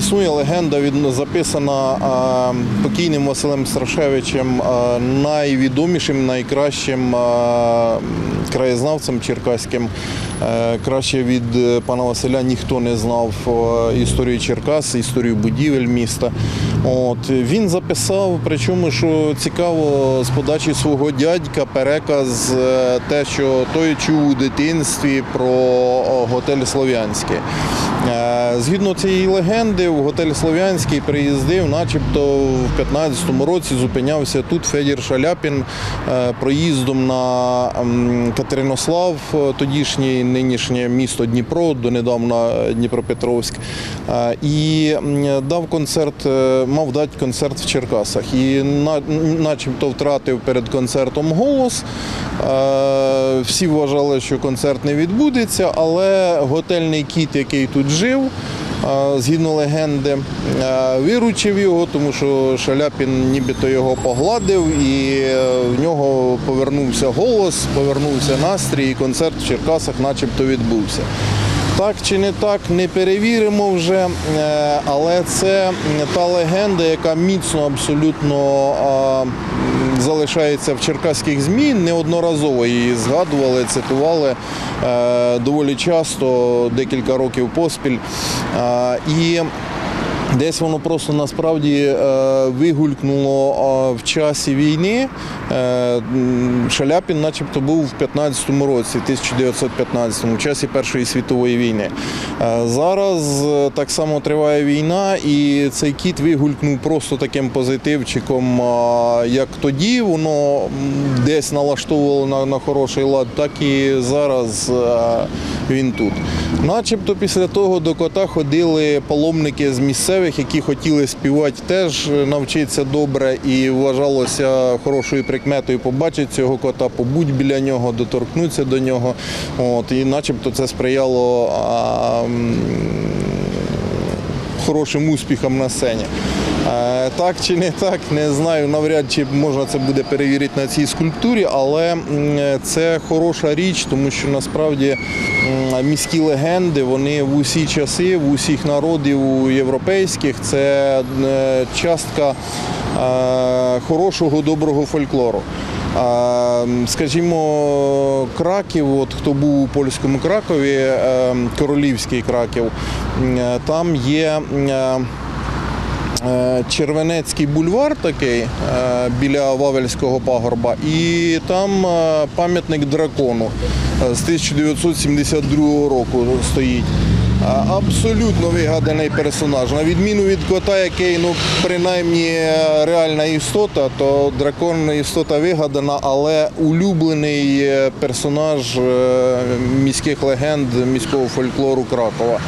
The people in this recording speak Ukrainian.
існує легенда від записана покійним Василем Страшевичем, найвідомішим, найкращим краєзнавцем черкаським. Е, Краще від е, пана Василя ніхто не знав е, історію Черкас, історію будівель міста. От він записав, причому що цікаво, з подачі свого дядька переказ те, що той чув у дитинстві про готель Слов'янський. Згідно цієї легенди, в готель Слов'янський приїздив, начебто в 15-му році зупинявся тут Федір Шаляпін проїздом на Катеринослав, тодішній нинішнє місто Дніпро, донедавна Дніпропетровськ, і дав концерт, е, мав дати концерт в Черкасах. І начебто втратив перед концертом голос. Всі вважали, що концерт не відбудеться, але готельний кіт, який тут жив, згідно легенди, виручив його, тому що Шаляпін нібито його погладив, і е, в нього повернувся голос, повернувся настрій, і концерт в Черкасах начебто відбувся. Так чи не так, не перевіримо вже, е, але це та легенда, яка міцно абсолютно залишається в черкаських ЗМІ. Неодноразово її згадували, цитували е, доволі часто, декілька років поспіль. Е, І Десь воно просто насправді е, вигулькнуло в часі війни. Е, Шаляпін, начебто, був в 15-му році, 1915-му, в часі Першої світової війни. Е, зараз так само триває війна, і цей кіт вигулькнув просто таким позитивчиком, як тоді воно десь налаштовувало на, на хороший лад, так і зараз він тут. Начебто після того до кота ходили паломники з місцевих, які хотіли співати теж навчитися добре і вважалося хорошою прикметою побачити цього кота, побудь біля нього, доторкнутися до нього. От, і начебто це сприяло а, хорошим успіхам на сцені. Так чи не так, не знаю. Навряд чи можна це буде перевірити на цій скульптурі, але це хороша річ, тому що насправді міські легенди вони в усі часи, в усіх народів європейських це е, частка е, хорошого доброго фольклору. Скажімо, Краків, от хто був у польському Кракові, е, королівський Краків, там є Червенецький бульвар такий е, біля Вавельського пагорба, і там е, пам'ятник дракону е, з 1972 року стоїть. Абсолютно вигаданий персонаж. На відміну від кота, який ну принаймні е, реальна істота, то дракон істота вигадана, але улюблений е, персонаж е, міських легенд, міського фольклору Кракова.